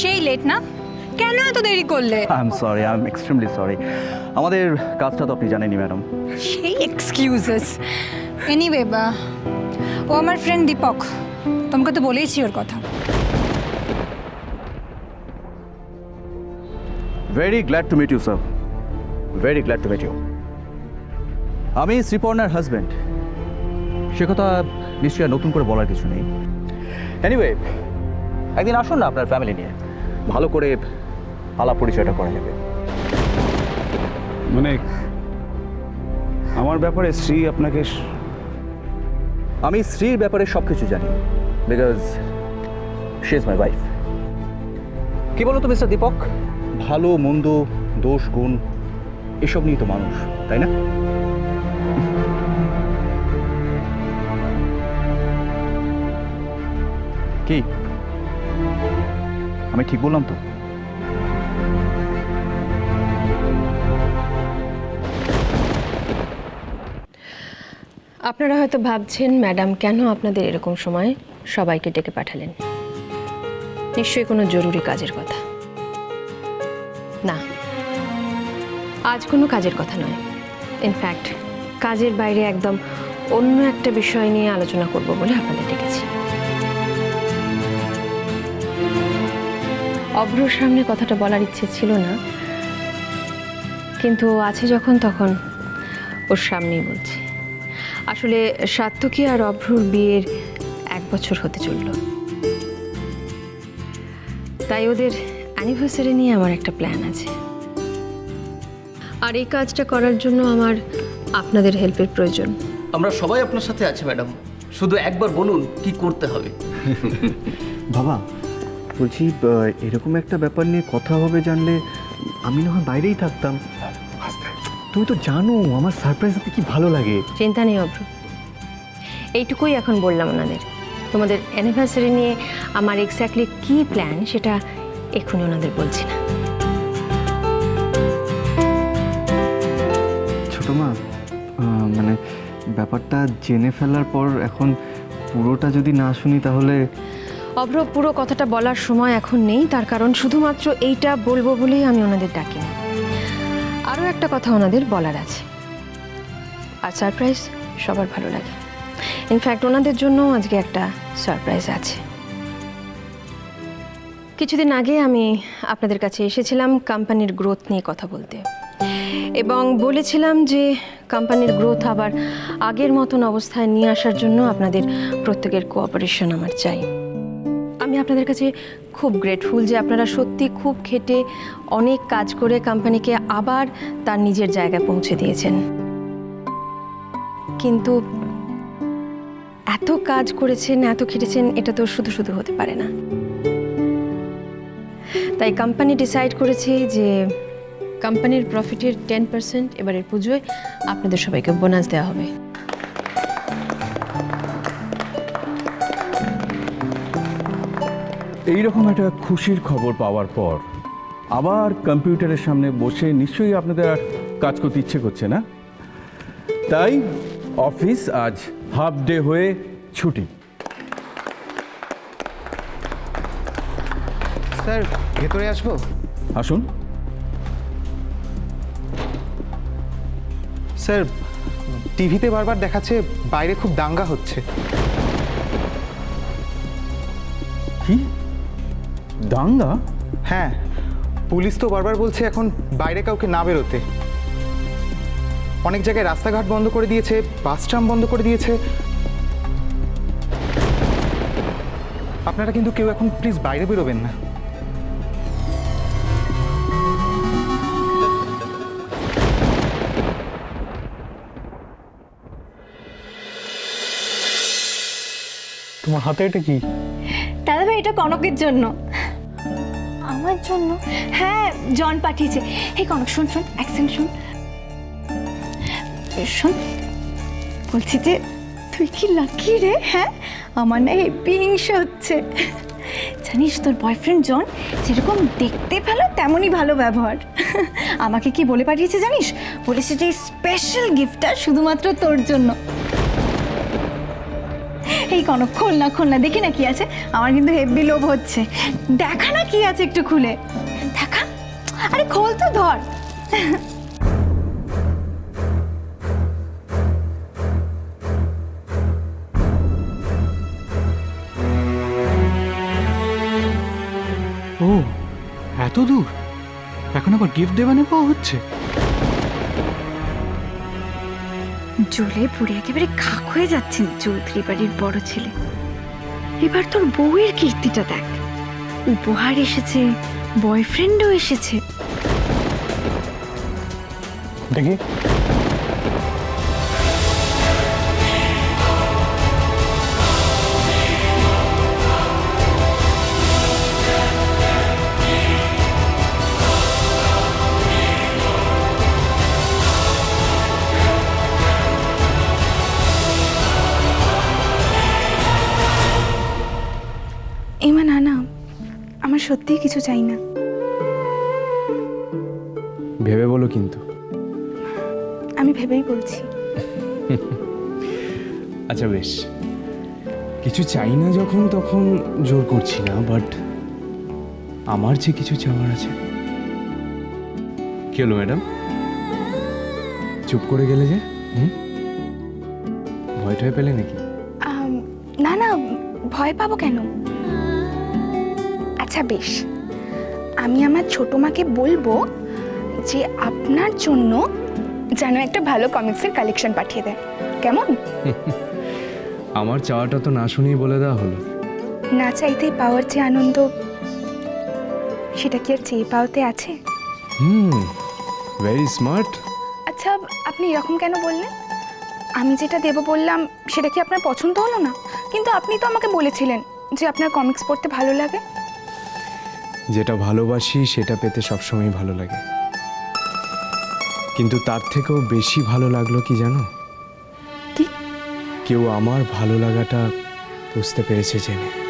সেই লেট না? কেন এত দেরি করলে? I am sorry I am extremely sorry আমাদের কাজটা তো আপনি জানেনই ম্যাডাম। সেই এক্সকিউজেস এনিওয়ে বা ও আমার ফ্রেন্ড দীপক। তোমাকে তো বলেইছি ওর কথা। Very glad to meet you sir very glad to meet you আমি শ্রীপর্ণার হাজব্যান্ড সে কথা নিশ্চয়ই আর নতুন করে বলার কিছু নেই। এনিওয়ে একদিন আসুন না আপনার ফ্যামিলি নিয়ে। ভালো করে আলাপ পরিচয়টা করা যাবে মানে আমার ব্যাপারে শ্রী আপনাকে আমি স্ত্রীর ব্যাপারে সব কিছু জানি because she is my wife কি বলো তো মিস্টার দীপক? ভালো মন্দ দোষ গুণ এসব নিয়ে তো মানুষ তাই না? কি? আমি ঠিক বললাম তো? আপনারা হয়তো ভাবছেন, ম্যাডাম, কেন আপনাদের এরকম সময় সবাইকে ডেকে পাঠালেন? নিশ্চয়ই কোনো জরুরি কাজের কথা। না, আজ কোনো কাজের কথা নয়। ইনফ্যাক্ট কাজের বাইরে একদম অন্য একটা বিষয় নিয়ে আলোচনা করব বলে আপনাদের ডেকেছি। অভ্রর সামনে কথাটা বলার ইচ্ছে ছিল না। কিন্তু আছে যখন তখন ওর সামনেই বলছি। আসলে সাত্তকী আর অভ্রর বিয়ের এক বছর হতে চলল। তাই ওদের অ্যানিভার্সারি নিয়ে আমার একটা প্ল্যান আছে। আর এই কাজটা করার জন্য আমার আপনাদের হেল্পের প্রয়োজন। আমরা সবাই আপনার সাথে আছি ম্যাডাম শুধু একবার বলুন কি করতে হবে। বাবা বলছি এরকম একটা ব্যাপার নিয়ে কথা হবে জানলে আমি না হয় বাইরেই থাকতাম। তুমি তো জানো আমার সারপ্রাইজ কি ভালো লাগে? চিন্তা নেই অভ্র। এইটুকুই এখন বললাম ওনাদের। তোমাদের অ্যানিভার্সারি নিয়ে আমার এক্স্যাক্টলি কী প্ল্যান সেটা এক্ষুনি ওনাদের বলছি না। ছোট মা মানে ব্যাপারটা জেনে ফেলার পর এখন পুরোটা যদি না শুনি তাহলে অভ্র পুরো কথাটা বলার সময় এখন নেই, তার কারণ শুধুমাত্র এইটা বলব বলেই আমি ওনাদের ডাকিনি। আরও একটা কথা ওনাদের বলার আছে। আর সারপ্রাইজ সবার ভালো লাগে। ইনফ্যাক্ট ওনাদের জন্য আজকে একটা সারপ্রাইজ আছে। কিছুদিন আগে আমি আপনাদের কাছে এসেছিলাম কোম্পানির গ্রোথ নিয়ে কথা বলতে। এবং বলেছিলাম যে কোম্পানির গ্রোথ আবার আগের মতন অবস্থায় নিয়ে আসার জন্য আপনাদের প্রত্যেকের কোঅপারেশন আমার চাই। আমি আপনাদের কাছে খুব গ্রেটফুল যে আপনারা সত্যি খুব খেটে অনেক কাজ করে কোম্পানিকে আবার তার নিজের জায়গায় পৌঁছে দিয়েছেন। কিন্তু এত কাজ করেছেন, এত খেটেছেন, এটা তো শুধু শুধু হতে পারে না। তাই কোম্পানি ডিসাইড করেছে যে কোম্পানির প্রফিটের টেন পার্সেন্ট এবারের পুজোয় আপনাদের সবাইকে বোনাস দেওয়া হবে। এইরকম একটা খুশির খবর পাওয়ার পর আবার কম্পিউটারের সামনে বসে নিশ্চয়ই আপনাদের আর কাজ করতে ইচ্ছে করছে না? তাই অফিস আজ হাফ ডে হয়ে ছুটি। স্যার ভেতরে আসব? আসুন। স্যার টিভিতে বারবার দেখাচ্ছে বাইরে খুব দাঙ্গা হচ্ছে। কি? দাঙ্গা হ্যাঁ পুলিশ তো বারবার বলছে এখন বাইরে কাউকে না বেরোতে। অনেক জায়গায় রাস্তাঘাট বন্ধ করে দিয়েছে বাস ট্রাম বন্ধ করে দিয়েছে। আপনারা কিন্তু কেউ এখন প্লিজ বাইরে বেরোবেন না। তোমার হাতে এটা কি? দাদা ভাই এটা কনকের জন্য। আমার জন্য। হ্যাঁ জন পাঠিয়েছে। হে কনক, শোন শোন অ্যাকসেন্ট শোন। শোন, বলছি যে, তুই কি লাকি রে হ্যাঁ? আমার না হেভি হিংসা হচ্ছে। জানিস তোর বয়ফ্রেন্ড জন যেরকম দেখতে ভালো, তেমনই ভালো ব্যবহার। আমাকে কি বলে পাঠিয়েছে জানিস? বলেছে যে স্পেশাল গিফটটা শুধুমাত্র তোর জন্য। এই কোনো খোল না খোল না দেখি না কি আছে। আমার কিন্তু হেভি লোভ হচ্ছে। দেখা না কি আছে একটু খুলে। দেখা? আরে খোল তো, ধর। ও, এত দূর? এখন আবার গিফট দেওয়া নেওয়া হচ্ছে? জ্বলে পুড়ে একেবারে খাক হয়ে যাচ্ছেন চৌধুরী বাড়ির বড় ছেলে। এবার তোর বউয়ের কীর্তিটা দেখ। উপহার এসেছে বয়ফ্রেন্ডও এসেছে। দেখি। সত্যিই কিছু চাই না। ভেবে বলো কিন্তু। আমি ভেবেই বলছি। আচ্ছা বেশ। কিছু চাই না যখন তখন জোর করছি না বাট আমার যে কিছু চাওয়ার আছে। কি হলো ম্যাডাম? চুপ করে গেলে যে? হুম? ভয় টয় পেলে নাকি? না না ভয় পাবো কেন? আচ্ছা বেশ। আমি আমার ছোট মাকে বলব যে আপনার জন্য যেন একটা ভালো কমিক্সের কালেকশন পাঠিয়ে দেয় কেমন? আমার চাওয়াটা তো না শুনেই বলে দেওয়া হলো। না চাইতেই পাওয়ার যে আনন্দ সেটা কি আর চেয়ে পাওয়াতে আছে? হুম ভেরি স্মার্ট আচ্ছা আপনি এরকম কেন বললেন? আমি যেটা দেবো বললাম সেটা কি আপনার পছন্দ হলো না? কিন্তু আপনি তো আমাকে বলেছিলেন যে আপনার কমিক্স পড়তে ভালো লাগে। যেটা ভালোবাসি সেটা পেতে সবসময় ভালো লাগে। কিন্তু তার থেকেও বেশি ভালো লাগল কি জানো? কি? কেউ আমার ভালো লাগাটা বুঝতে পেরেছে জেনে।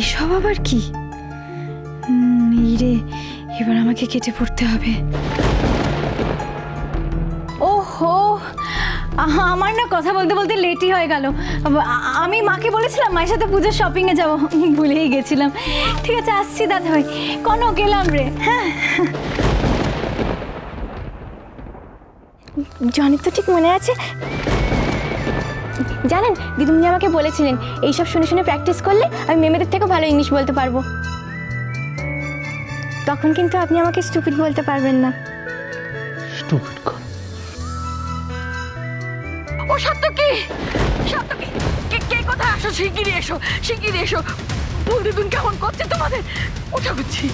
এসব আবার কি? এই রে এবার আমাকে কেটে পড়তে হবে। ওহো আহা, আমার না কথা বলতে বলতে লেটই হয়ে গেল। আমি মাকে বলেছিলাম মায়ের সাথে পুজোর শপিংয়ে যাব ভুলেই গেছিলাম। ঠিক আছে আসছি দাদা ভাই। কোনো গেলাম রে। হ্যাঁ। জনের তো ঠিক মনে আছে। জানেন দিদুমনি আমাকে বলেছিলেন এইসব শুনে শুনে প্র্যাকটিস করলে আমি মেমেদের থেকেও ভালো ইংলিশ বলতে পারব। তখন কিন্তু আপনি আমাকে স্টুপিড বলতে পারবেন না। ও সত্য কি? সত্য কি? কে কে কোথায় আসো? শিগগিরই এসো শিগগিরই এসো। বৌদিদুন কেমন করছে তোমাদের? ওঠা বুঝছি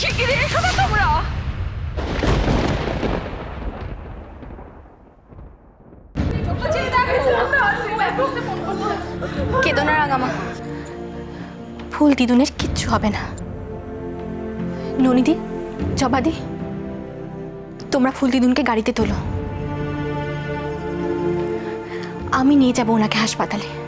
শিগগিরই এসো না তোমরা। কেদনা রাঙামা ফুল দিদুনের কিচ্ছু হবে না। ননিদি, জবাদি, তোমরা ফুল দিদুনকে গাড়িতে তোলো। আমি নিয়ে যাব ওনাকে হাসপাতালে।